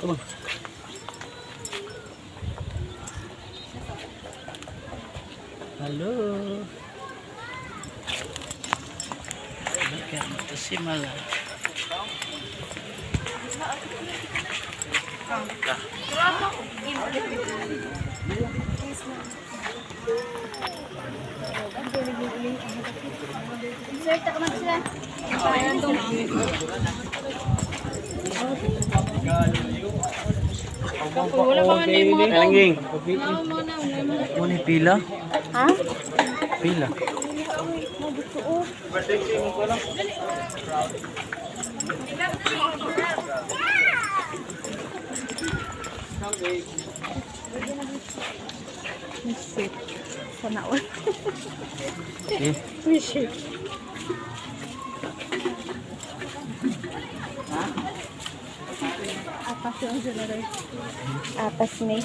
Come on. Hello. Look at the simala. Sir, takaman sila. Tong Wala Langging. Wala mo mo na. Muna pila? Ha? Pila. Sana all. Eh, Apat yung generation. Apat ni.